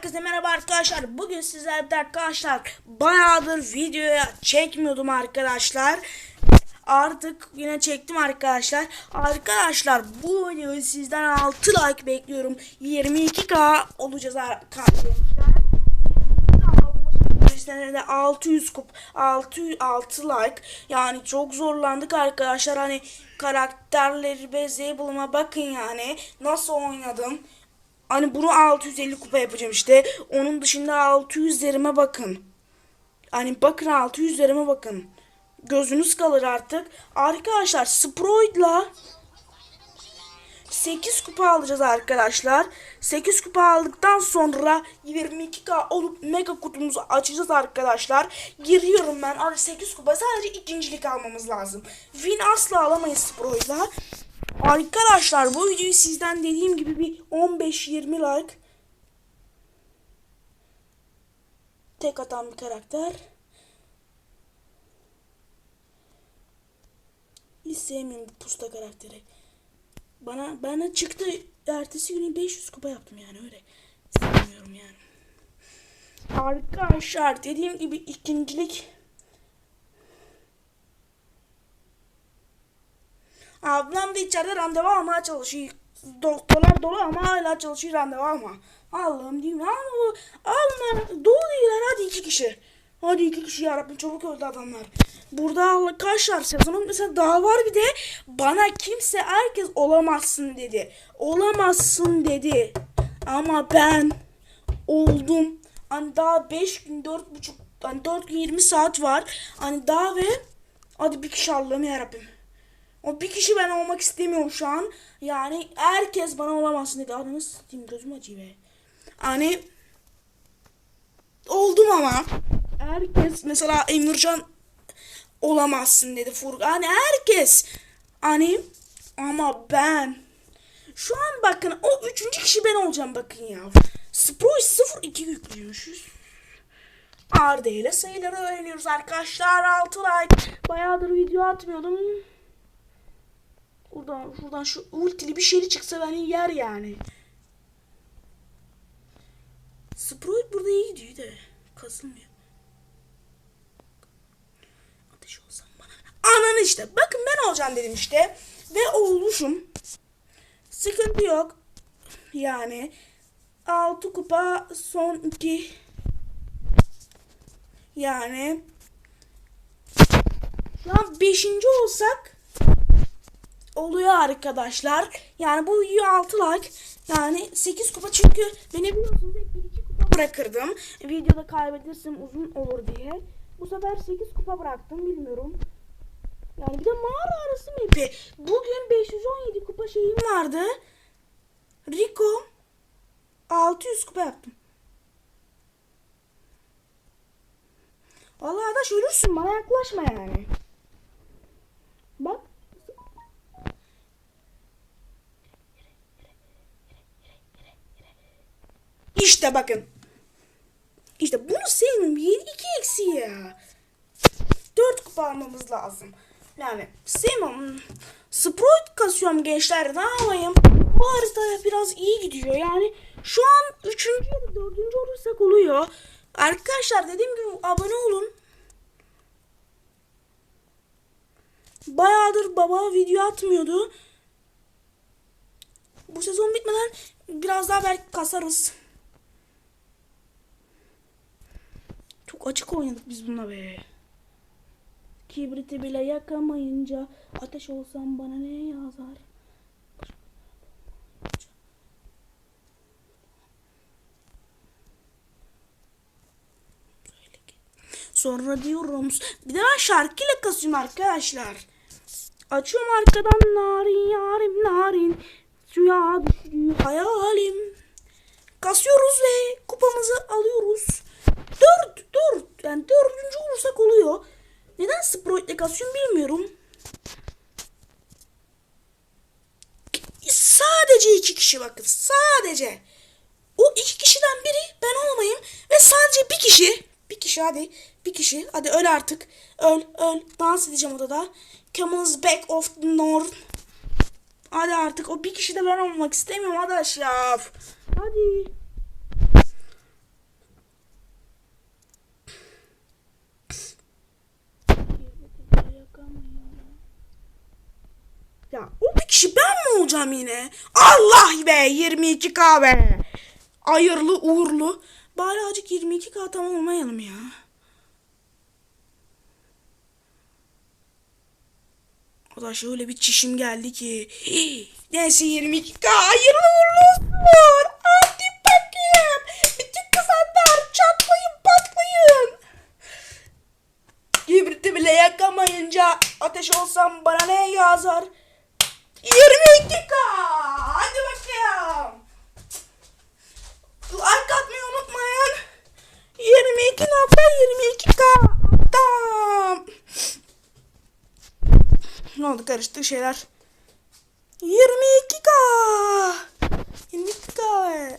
Herkese merhaba arkadaşlar. Bugün sizlerle arkadaşlar bayağıdır videoya çekmiyordum arkadaşlar. Artık yine çektim arkadaşlar. Arkadaşlar bu videoyu sizden 6 like bekliyorum. 22k olacağız arkadaşlar. 22K de 600 kup 600 6 like yani çok zorlandık arkadaşlar hani karakterleri ve bakın yani nasıl oynadım Hani bunu 650 kupa yapacağım işte. Onun dışında 600'lerime bakın. Hani bakın 600'lerime bakın. Gözünüz kalır artık. Arkadaşlar Sprout'la 8 kupa alacağız arkadaşlar. 8 kupa aldıktan sonra 22k olup mega kutumuzu açacağız arkadaşlar. Giriyorum ben. Abi 8 kupa sadece ikincilik almamız lazım. Win asla alamayız Sprout'la. Arkadaşlar bu videoyu sizden dediğim gibi bir 15-20 like tek atan bir karakter. Hiç sevmiyorum bu pusta karakteri. Bana bana çıktı ertesi günü 500 kupa yaptım yani öyle. Sevmiyorum yani. Arkadaşlar dediğim gibi ikincilik Ablam da içeride randevu almaya çalışıyor. Doktorlar dolu ama hala çalışıyor randevu alma. Allah'ım diyeyim ama bu alma dolu değiller hadi iki kişi. Hadi iki kişi yarabbim çabuk öldü adamlar. Burada arkadaşlar sezonun mesela daha var bir de bana kimse herkes olamazsın dedi. Olamazsın dedi. Ama ben oldum. Hani daha 5 gün 4,5 hani 4 gün 20 saat var. Hani daha ve hadi bir kişi Allah'ım yarabbim. O bir kişi ben olmak istemiyorum şu an. Yani herkes bana olamazsın dedi. Adını satayım gözüm acıyor be. Hani oldum ama. Herkes mesela Emircan olamazsın dedi Furkan. Hani herkes. Hani ama ben. Şu an bakın o üçüncü kişi ben olacağım bakın ya. Sproy 02 yüklüyormuşuz. Arda ile sayıları öğreniyoruz arkadaşlar. 6 like. Bayağıdır video atmıyordum. Buradan şuradan şu ultili bir şey çıksa beni yer yani. Sprite burada iyi gidiyor de kasılmıyor. Ateş olsam bana. Ananı işte. Bakın ben olacağım dedim işte. Ve olmuşum. Sıkıntı yok. Yani 6 kupa son 2 yani şu an 5. olsak oluyor arkadaşlar. Yani bu video 6 like. Yani 8 kupa çünkü beni biliyorsunuz hep 1-2 kupa bırakırdım. Videoda kaybedersem uzun olur diye. Bu sefer 8 kupa bıraktım bilmiyorum. Yani bir de mağara arası map'i. Bugün 517 kupa şeyim vardı. Rico 600 kupa yaptım. Vallahi adaş ölürsün bana yaklaşma yani. Bak. İşte bakın. İşte bunu sevmiyorum. 7 2 eksi ya. 4 kupa almamız lazım. Yani sevmem. Sprite kasıyorum gençler. Ne yapayım? Bu harita biraz iyi gidiyor. Yani şu an 3. ya da 4. olursak oluyor. Arkadaşlar dediğim gibi abone olun. Bayağıdır baba video atmıyordu. Bu sezon bitmeden biraz daha belki kasarız. Çok açık oynadık biz bununla be. Kibriti bile yakamayınca ateş olsam bana ne yazar? Sonra diyorum bir de ben şarkıyla kasıyorum arkadaşlar. Açıyorum arkadan narin yarim narin suya düştü hayalim. Kasıyoruz ve kupamızı alıyoruz. Dört, dört. Yani dördüncü olursak oluyor. Neden Sprite'le kasıyorum bilmiyorum. Sadece iki kişi bakın. Sadece. O iki kişiden biri ben olmayayım. Ve sadece bir kişi. Bir kişi hadi. Bir kişi. Hadi öl artık. Öl öl. Dans edeceğim odada. Camels back of the north. Hadi artık. O bir kişi de ben olmak istemiyorum arkadaş ya. Hadi. Kişi ben mi olacağım yine? Allah be 22k be. Hayırlı uğurlu. Bari azıcık 22k tamam olmayalım ya. O da şöyle bir çişim geldi ki. Neyse 22k hayırlı uğurlu olsun. Hadi bakayım. Bütün kızanlar çatlayın patlayın. Kibriti bile yakamayınca ateş olsam bana ne yazar? 22k. Hadi bakayım. Like atmayı unutmayın. 22 nokta 22k. Tamam. Ne oldu karıştı şeyler. 22k. 22k.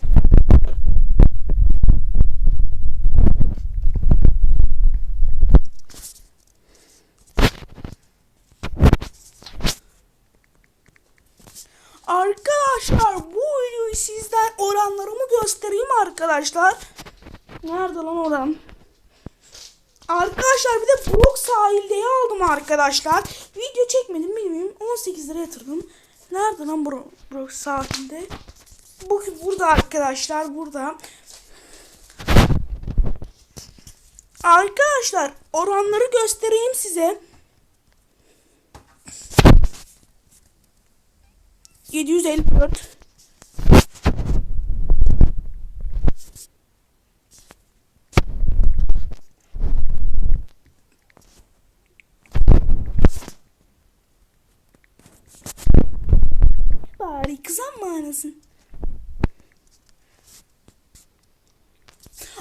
Arkadaşlar bu videoyu sizden oranlarımı göstereyim arkadaşlar. Nerede lan oran? Arkadaşlar bir de Brook sahildeyi aldım arkadaşlar. Video çekmedim bilmiyorum. 18 lira yatırdım. Nerede lan Brook, Brook sahilde? Bu burada arkadaşlar burada. Arkadaşlar oranları göstereyim size. 754 Anasın?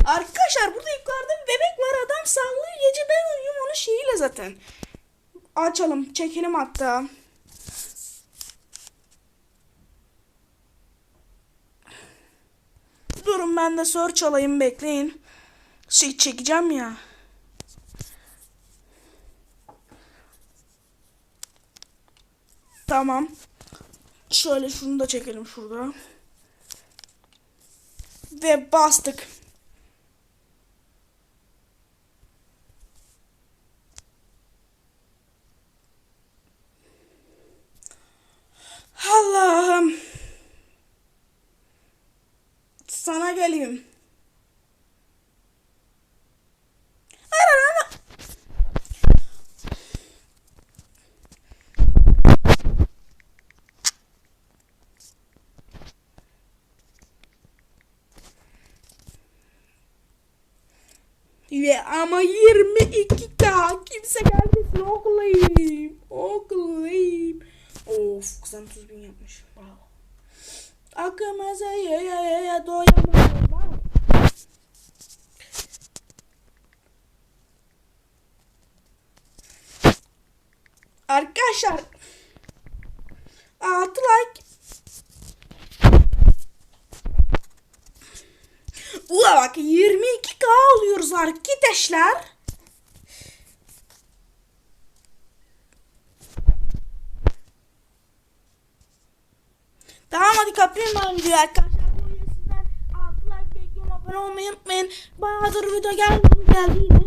Arkadaşlar burada yukarıda bir bebek var adam sallıyor gece ben uyuyorum onun şeyiyle zaten. Açalım çekelim hatta. Durun ben de search alayım bekleyin. Şey çekeceğim ya. Tamam. Şöyle şunu da çekelim şurada. Ve bastık. Ama 22k kimse gelmesin oklayayım. Oklayayım. Of kızım 30 bin yapmış. Bravo. Akımıza ya ya ya ya. Bravo. Arkadaşlar 6 like Ula bak 22k alıyoruz arkadaşlar. Tamam hadi kapayım ben videoyu arkadaşlar. Bu videoyu sizden 6 like bekliyorum. Abone olmayı unutmayın. Bayağıdır video gelmedi geldi yine.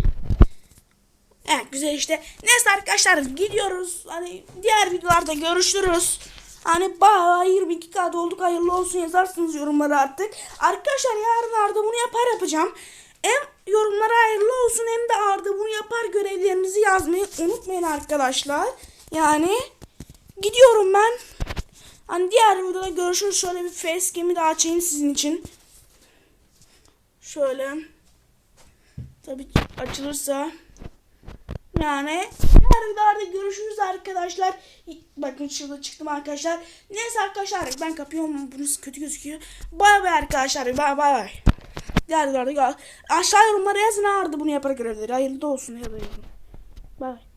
Evet güzel işte. Neyse arkadaşlar gidiyoruz. Hani diğer videolarda görüşürüz. Hani bayağı 22k olduk hayırlı olsun yazarsınız yorumlara artık. Arkadaşlar yarın Arda bunu yapar yapacağım. Hem yorumlara hayırlı olsun hem de Arda bunu yapar görevlerinizi yazmayı unutmayın arkadaşlar. Yani gidiyorum ben. Hani diğer videoda görüşürüz. Şöyle bir facecam'i de açayım sizin için. Şöyle. Tabii açılırsa. Yani diğer videolarda görüşürüz arkadaşlar. Bakın şurada çıktım arkadaşlar. Neyse arkadaşlar ben kapıyorum. Bunu kötü gözüküyor. Bay bay arkadaşlar. Bay bay. Diğer videolarda. Aşağı yorumlara yazın ağırdı bunu yapar görevleri. Hayırlı olsun da Bay bay.